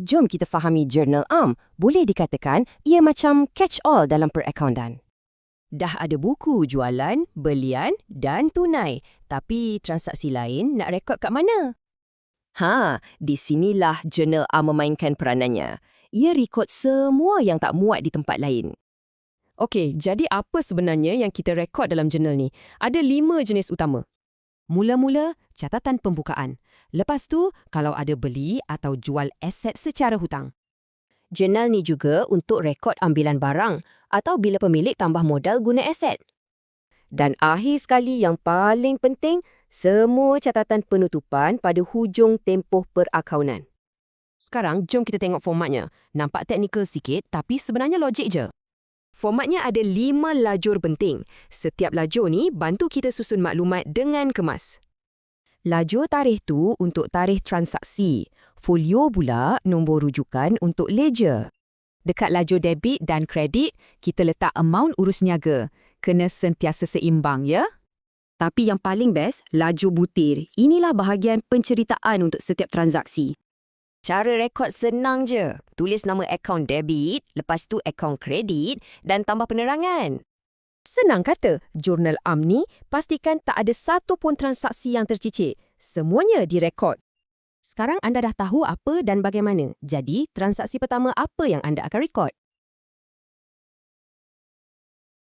jom kita fahami jurnal am. Boleh dikatakan ia macam catch-all dalam perakaunan. Dah ada buku jualan, belian dan tunai. Tapi transaksi lain nak rekod kat mana? Ha, di sinilah jurnal am memainkan peranannya. Ia rekod semua yang tak muat di tempat lain. Okey, jadi apa sebenarnya yang kita rekod dalam jurnal ni? Ada lima jenis utama. Mula-mula, catatan pembukaan. Lepas tu, kalau ada beli atau jual aset secara hutang. Jurnal ni juga untuk rekod ambilan barang atau bila pemilik tambah modal guna aset. Dan akhir sekali yang paling penting, semua catatan penutupan pada hujung tempoh perakaunan. Sekarang, jom kita tengok formatnya. Nampak teknikal sikit, tapi sebenarnya logik je. Formatnya ada lima lajur penting. Setiap lajur ni bantu kita susun maklumat dengan kemas. Lajur tarikh tu untuk tarikh transaksi. Folio pula nombor rujukan untuk ledger. Dekat lajur debit dan kredit, kita letak amount urus niaga. Kena sentiasa seimbang, ya? Tapi yang paling best, lajur butir. Inilah bahagian penceritaan untuk setiap transaksi. Cara rekod senang je. Tulis nama akaun debit, lepas tu akaun kredit dan tambah penerangan. Senang kata, jurnal am ni pastikan tak ada satu pun transaksi yang tercicir. Semuanya direkod. Sekarang anda dah tahu apa dan bagaimana. Jadi, transaksi pertama apa yang anda akan rekod?